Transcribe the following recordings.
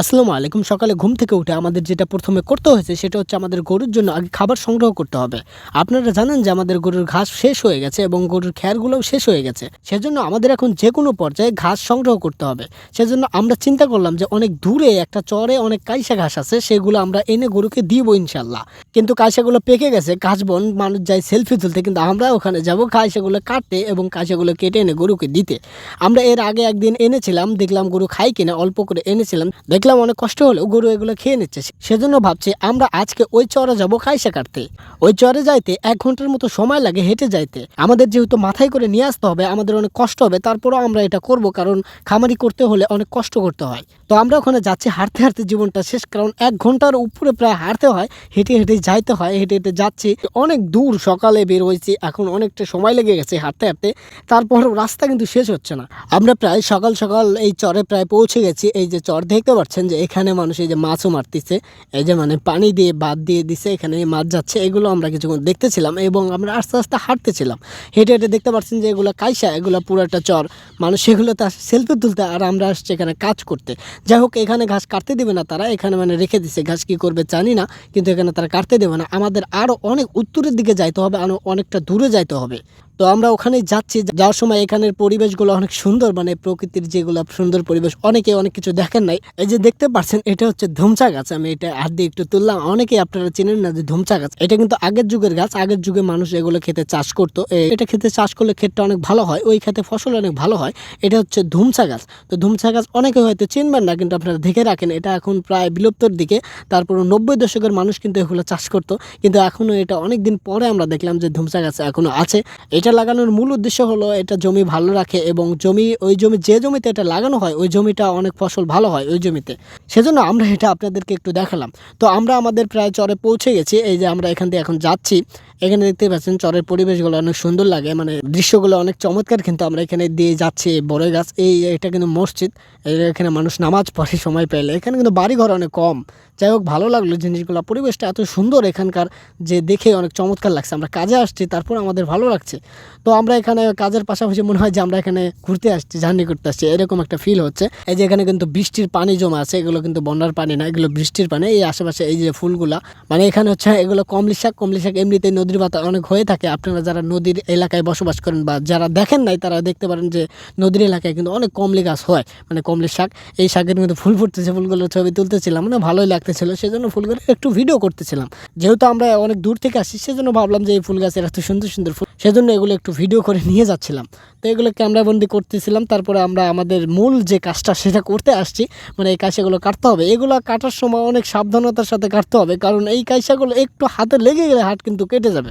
আসসালামু আলাইকুম। সকালে ঘুম থেকে উঠে আমাদের যেটা প্রথমে করতে হয়েছে, সেটা হচ্ছে আমাদের গরুর জন্য আগে খাবার সংগ্রহ করতে হবে। আপনারা জানেন যে আমাদের গরুর ঘাস শেষ হয়ে গেছে এবং গরুর খ্যারগুলোও শেষ হয়ে গেছে। সেজন্য আমাদের এখন যে কোনো পর্যায়ে ঘাস সংগ্রহ করতে হবে। সেজন্য আমরা চিন্তা করলাম যে অনেক দূরে একটা চরে অনেক কাইসা ঘাস আছে, সেগুলো আমরা এনে গরুকে দিব ইনশাল্লাহ কিন্তু কাইসাগুলো পেকে গেছে, ঘাস বন, মানুষ যায় সেলফি তুলতে, কিন্তু আমরা ওখানে যাব কাইসাগুলো কাটতে এবং কাইসাগুলো কেটে এনে গরুকে দিতে। আমরা এর আগে একদিন এনেছিলাম, দেখলাম গরু খাই কিনা, অল্প করে এনেছিলাম। দেখলাম অনেক কষ্ট হলেও গরু এগুলো খেয়ে নিচ্ছে। সেজন্য ভাবছি, আমরা আজকে ওই চরে যাব কাইসা কাটতে। ওই চরে যাইতে এক ঘণ্টার মতো সময় লাগে হেঁটে যাইতে। আমাদের যেহেতু মাথায় করে নিয়ে আসতে হবে, আমাদের অনেক কষ্ট হবে, তারপরেও আমরা এটা করব, কারণ খামারি করতে হলে অনেক কষ্ট করতে হয়। তো আমরা ওখানে যাচ্ছি হাঁটতে হাঁটতে জীবনটা শেষ, কারণ এক ঘণ্টার উপরে প্রায় হাঁটতে হয়, হেঁটে হেঁটে যাইতে হয়, হেঁটে হেঁটে যাচ্ছি। অনেক দূর সকালে বের হয়েছি, এখন অনেকটা সময় লেগে গেছে হাঁটতে হাঁটতে তারপর রাস্তা কিন্তু শেষ হচ্ছে না। আমরা প্রায় সকাল সকাল এই চরে প্রায় পৌঁছে গেছি, এই যে চর দেখতে পাচ্ছেন যে এখানে মানুষ এই যে মাছও মারতেছে, এই যে মানে পানি দিয়ে, বাদ দিয়ে দিছে, এখানে মাছ যাচ্ছে, এগুলো আমরা কিছুক্ষণ দেখতেছিলাম এবং আমরা আস্তে আস্তে হাঁটতেছিলাম। হেঁটে হেঁটে দেখতে পাচ্ছেন যে এগুলো কাইসা, এগুলো পুরো একটা চর। মানুষ সেগুলো তার সেলফি তুলতে আর আমরা আসছি এখানে কাজ করতে। যাই হোক, এখানে ঘাস কাটতে দেবে না তারা, এখানে মানে রেখে দিছে। ঘাস কি করবে জানি না, কিন্তু এখানে তারা কাটতে দেবে না। আমাদের আরও অনেক উত্তরের দিকে যাইতে হবে আরও অনেকটা দূরে যাইতে হবে। তো আমরা ওখানে যাচ্ছি যাওয়ার সময় এখানের পরিবেশগুলো অনেক সুন্দর মানে প্রকৃতির যেগুলো সুন্দর পরিবেশ, অনেকে অনেক কিছু দেখেন নাই। এই যে দেখতে পাচ্ছেন এটা হচ্ছে ধুমচা গাছ। আমি এটা হাত দিয়ে একটু তুললাম। অনেকেই আপনারা চেনেন না যে ধুমচা গাছ। এটা কিন্তু আগের যুগের গাছ। আগের যুগে মানুষ এগুলো খেতে চাষ করতো। এটা খেতে চাষ করলে ক্ষেতটা অনেক ভালো হয়। ওই খেতে ফসল অনেক ভালো হয়। এটা হচ্ছে ধুমচা গাছ। তো ধুমচা গাছ অনেকে হয়তো চিনবেন না, কিন্তু আপনারা দেখে রাখেন। এটা এখন প্রায় বিলুপ্তর দিকে। তারপর নব্বই দশকের মানুষ কিন্তু এগুলো চাষ করতো। কিন্তু এখনও এটা অনেক দিন পরে আমরা দেখলাম যে ধুমচা গাছ এখনও আছে। এটা লাগানোর মূল উদ্দেশ্য হলো এটা জমি ভালো রাখে এবং জমি, ওই জমি যে জমিতে এটা লাগানো হয়, ওই জমিটা অনেক ফসল ভালো হয়। ওই জমিতে সেজন্য আমরা এটা আপনাদেরকে একটু দেখালাম। তো আমরা আমাদের প্রায় চরে পৌঁছে গেছি। এই যে আমরা এখান দিয়ে এখন যাচ্ছি। এখানে দেখতে পাচ্ছেন চরের পরিবেশগুলো অনেক সুন্দর লাগে। মানে দৃশ্যগুলো অনেক চমৎকার কিন্তু আমরা এখানে দিয়ে যাচ্ছি বড় গাছ। এই, এটা কিন্তু মসজিদ। এখানে মানুষ নামাজ পড়ে সময় পেলে। এখানে কিন্তু বাড়িঘর অনেক কম। যাই হোক, ভালো লাগল জিনিসগুলো। পরিবেশটা এত সুন্দর এখানকার যে দেখে অনেক চমৎকার লাগছে। আমরা কাজে আসছি, তারপর আমাদের ভালো লাগছে। তো আমরা এখানে কাজের পাশাপাশি মনে হয় যে আমরা এখানে ঘুরতে আসছি, জার্নি করতে আসছি। এরকম একটা ফিল হচ্ছে। এই যে এখানে কিন্তু বৃষ্টির পানি জমা আছে। এগুলো কিন্তু বন্যার পানি না, এগুলো বৃষ্টির পানি। এই আশেপাশে এই যে ফুলগুলা মানে এখানে হচ্ছে এগুলো কমলি শাক কমলি শাক এমনিতে নদীর পাতা অনেক হয়ে থাকে। আপনারা যারা নদীর এলাকায় বসবাস করেন বা যারা দেখেন নাই, তারা দেখতে পারেন যে নদীর এলাকায় কিন্তু অনেক কমলি গাছ হয় মানে কমলি শাক। এই শাকের মধ্যে ফুল ফুটতেছে, ফুলগুলোর ছবি তুলতেছিলাম মানে ভালোই লাগতেছিল, সেজন্য ফুলগুলো একটু ভিডিও করতেছিলাম। যেহেতু আমরা অনেক দূর থেকে আসি, সেজন্য ভাবলাম যে এই ফুল গাছের এত সুন্দর সুন্দর ফুল সেজন্য এগুলো একটু ভিডিও করে নিয়ে যাচ্ছিলাম। তো এগুলো ক্যামেরাবন্দি করতেছিলাম, তারপরে আমরা আমাদের মূল যে কাজটা সেটা করতে আসছি মানে এই কাঁচাগুলো কাটতে হবে। এগুলো কাটার সময় অনেক সাবধানতার সাথে কাটতে হবে, কারণ এই কাঁচাগুলো একটু হাতে লেগে গেলে হাত কিন্তু কেটে যাবে।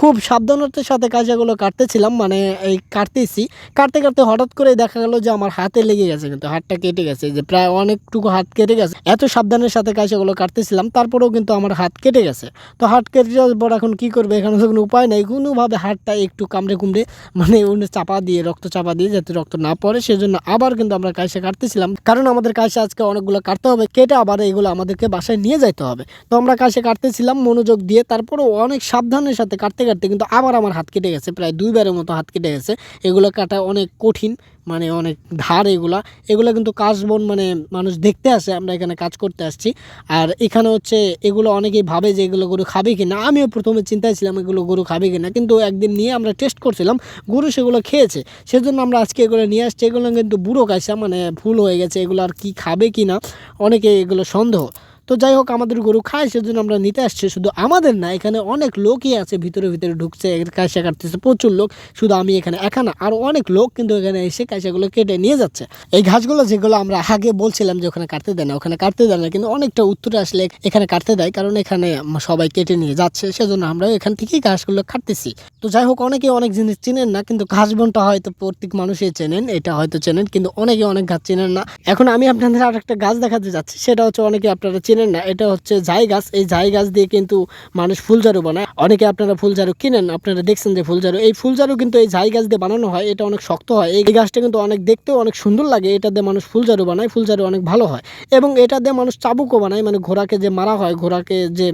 খুব সাবধানতার সাথে কাঁচাগুলো কাটতেছিলাম মানে এই কাটতেছি। কাটতে কাটতে হঠাৎ করে দেখা গেল যে আমার হাতে লেগে গেছে কিন্তু, হাতটা কেটে গেছে যে প্রায় অনেকটুকু হাত কেটে গেছে। এত সাবধানের সাথে কাঁচাগুলো কাটতেছিলাম, তারপরেও কিন্তু আমার হাত কেটে গেছে। তো হাত কেটে যাওয়ার পর এখন কী করবে? এখানে তো কোনো উপায় নেই, কোনোভাবে হাতটা একটু কামড়ে কুমড়ে মানে উনি চাপা দিয়ে, রক্ত চাপা দিয়ে যাতে রক্ত না পড়ে, সেজন্য আবার কিন্তু আমরা কাইসা কাটতেছিলাম। কারণ আমাদের কাইসা আজকে অনেকগুলো কাটতে হবে, কেটে আবার এগুলো আমাদেরকে বাসায় নিয়ে যাইতে হবে। তো আমরা কাইসা কাটতেছিলাম, মনোযোগ দিয়ে, তারপরেও অনেক সাবধানের সাথে কাটতে কাটতে কিন্তু আবার আমার হাত কেটে গেছে, প্রায় দুইবারের মতো হাত কেটে গেছে। এগুলো কাটা অনেক কঠিন মানে অনেক ধার এগুলা, এগুলো কিন্তু কাজ বন মানে মানুষ দেখতে আসে, আমরা এখানে কাজ করতে আসছি। আর এখানে হচ্ছে এগুলো অনেকেই ভাবে যে এগুলো গরু খাবে কি না আমিও প্রথমে চিন্তায় ছিলাম এগুলো গরু খাবে কি না কিন্তু একদিন নিয়ে আমরা টেস্ট করছিলাম, গরু সেগুলো খেয়েছে। সেজন্য আমরা আজকে এগুলো নিয়ে আসছি, এগুলো কিন্তু বুড়ো কাইসা মানে ভুল হয়ে গেছে, এগুলো আর কি খাবে কি না অনেকে এগুলো সন্দেহ। তো যাই হোক, আমাদের গরু খায়, সেজন্য আমরা নিতে আসছি। শুধু আমাদের না, এখানে অনেক লোকই আছে, ভিতরে ভিতরে ঢুকছে কাঁচা কাটতেছে, প্রচুর লোক। শুধু আমি এখানে একা না আরও অনেক লোক কিন্তু এখানে এসে কাঁচাগুলো কেটে নিয়ে যাচ্ছে। এই ঘাসগুলো যেগুলো আমরা আগে বলছিলাম যে ওখানে কাটতে দেয় না, ওখানে কাটতে দেয় না, কিন্তু অনেকটা উত্তরে আসলে এখানে কাটতে দেয়, কারণ এখানে সবাই কেটে নিয়ে যাচ্ছে, সেজন্য আমরা এখান থেকেই ঘাসগুলো কাটতেছি। তো যাই হোক, অনেকে অনেক জিনিস চেনেন না, কিন্তু ঘাস বনটা হয়তো প্রত্যেক মানুষই চেনেন, এটা হয়তো চেনেন, কিন্তু অনেকে অনেক গাছ চেনেন না। এখন আমি আপনাদের আর একটা গাছ দেখাতে যাচ্ছি, সেটা হচ্ছে অনেকে আপনারা চেনেন চেনেন না, এটা হচ্ছে জাই গাছ। এই জাই গাছ দিয়ে কিন্তু মানুষ ফুলঝাড়ু বানায়। অনেকে আপনারা ফুলঝাড়ু কিনেন, আপনারা দেখছেন যে ফুলঝাড়ু এই ফুলঝাড়ু কিন্তু এই জাই গাছ দিয়ে বানানো হয়, এটা অনেক শক্ত হয়। এই গাছটা কিন্তু অনেক দেখতেও অনেক সুন্দর লাগে, এটা দিয়ে মানুষ ফুলঝাড়ু বানায় ফুলঝাড়ু অনেক ভালো হয়। এবং এটা দিয়ে মানুষ চাবুকও বানায় মানে ঘোড়াকে যে মারা হয়, ঘোড়াকে যে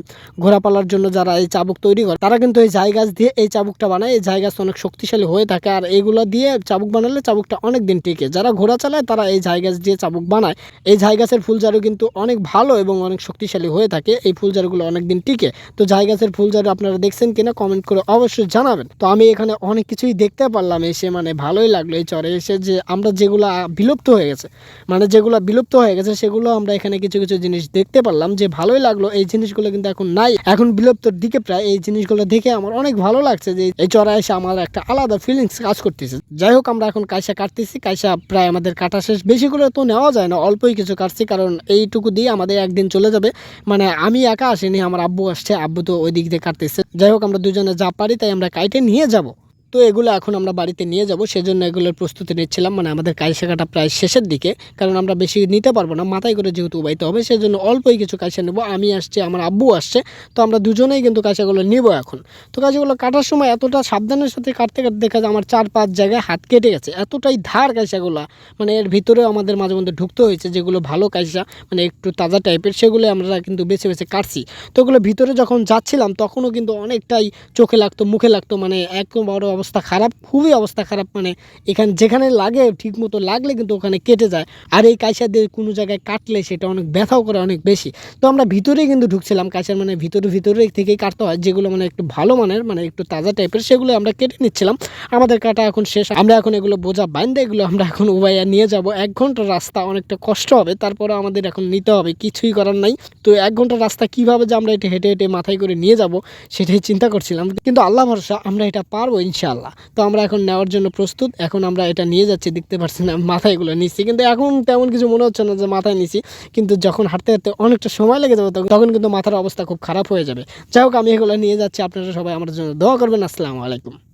ঘোড়া পালার জন্য যারা এই চাবুক তৈরি করে, তারা কিন্তু এই জাই গাছ দিয়ে এই চাবুকটা বানায়। এই জাই গাছ অনেক শক্তিশালী হয়ে থাকে, আর এইগুলো দিয়ে চাবুক বানালে চাবুকটা অনেক দিন টিকে। যারা ঘোড়া চালায়, তারা এই ঝাই গাছ দিয়ে চাবুক বানায়। এই ঝাই গাছের ফুলঝাড়ু কিন্তু অনেক ভালো এবং অনেক শক্তিশালী হয়ে থাকে, এই ফুলঝাড়ুগুলো অনেক দিন টিকে। তো ঝাই গাছের ফুলঝাড়ু আপনারা দেখছেন কিনা কমেন্ট করে অবশ্যই জানাবেন। তো আমি এখানে অনেক কিছুই দেখতে পারলাম, এসে মানে ভালোই লাগল এই চরে। এসে যে আমরা যেগুলো বিলুপ্ত হয়ে গেছে মানে যেগুলো বিলুপ্ত হয়ে গেছে সেগুলো আমরা এখানে কিছু কিছু জিনিস দেখতে পারলাম যে ভালোই লাগল। এই জিনিসগুলো কিন্তু এখন নাই। এখন বিলুপ্তর দিকে প্রায় এই জিনিসগুলো দেখে আমার অনেক ভালো লাগছে যে এই চড়া এসে আমার একটা আলাদা ফিলিংস কাজ করতেছে। যাই হোক, আমরা এখন কাইসা কাটতেছি। কাইসা প্রায় আমাদের কাটা শেষ। বেশি করে তো নেওয়া যায় না, অল্পই কিছু কাটছি। কারণ এইটুকু দিয়ে আমাদের একদিন চলে যাবে। মানে আমি একা আসিনি, আমার আব্বু আসছে, আব্বু তো ওই দিক দিয়ে কাটতেছে। যাই হোক, আমরা দুজনে যা পারি তাই আমরা কাইটে নিয়ে যাব। তো এগুলো এখন আমরা বাড়িতে নিয়ে যাব, সেজন্য এগুলোর প্রস্তুতি নিচ্ছিলাম। মানে আমাদের কাইসা কাটা প্রায় শেষের দিকে, কারণ আমরা বেশি নিতে পারব না, মাথায় করে যেহেতু উবাইতে হবে, সেজন্য অল্পই কিছু কাইসা নেব। আমি আসছি, আমার আব্বু আসছে, তো আমরা দুজনেই কিন্তু কাইসাগুলো নিব এখন। তো কাইসাগুলো কাটার সময় এতটা সাবধানের সাথে কাটতে কাটতে দেখা যায় আমার চার পাঁচ জায়গায় হাত কেটে গেছে, এতটাই ধার কাইসাগুলো মানে এর ভিতরেও আমাদের মাঝে মধ্যে ঢুকতে হয়েছে, যেগুলো ভালো কাইসা মানে একটু তাজা টাইপের, সেগুলো আমরা কিন্তু বেছে বেছে কাটছি। তো ওগুলো ভিতরে যখন যাচ্ছিলাম, তখনও কিন্তু অনেকটাই চোখে লাগতো, মুখে লাগতো মানে একদম বড় অবস্থা খারাপ, খুবই অবস্থা খারাপ মানে এখানে যেখানে লাগে ঠিক মতো লাগলে কিন্তু ওখানে কেটে যায়। আর এই কাইসা দিয়ে কোনো জায়গায় কাটলে সেটা অনেক ব্যথাও করে অনেক বেশি। তো আমরা ভিতরেই কিন্তু ঢুকছিলাম কাইসার মানে ভিতরে ভিতরে থেকেই কাটতে হয়, যেগুলো মানে একটু ভালো মানের মানে একটু তাজা টাইপের সেগুলো আমরা কেটে নিচ্ছিলাম। আমাদের কাটা এখন শেষ, আমরা এখন এগুলো বোঝা বাইন্দা, এগুলো আমরা এখন উবাইয়া নিয়ে যাব। এক ঘণ্টা রাস্তা অনেকটা কষ্ট হবে, তারপরে আমাদের এখন নিতে হবে, কিছুই করার নাই। তো এক ঘণ্টা রাস্তা কীভাবে যে আমরা এটা হেঁটে হেঁটে মাথায় করে নিয়ে যাব, সেটাই চিন্তা করছিলাম। কিন্তু আল্লাহ ভরসা, আমরা এটা পারব ইনশাআল্লাহ। তো আমরা এখন নেওয়ার জন্য প্রস্তুত। এখন আমরা এটা নিয়ে যাচ্ছি, দেখতে পাচ্ছি না মাথায় এগুলো নিচ্ছি। কিন্তু এখন তেমন কিছু মনে হচ্ছে না যে মাথায় নিছি কিন্তু যখন হাঁটতে হাঁটতে অনেকটা সময় লেগে যাবে, তখন তখন কিন্তু মাথার অবস্থা খুব খারাপ হয়ে যাবে। যাই হোক, আমি এগুলো নিয়ে যাচ্ছি। আপনারা সবাই আমার জন্য দোয়া করবেন। আসসালামু আলাইকুম।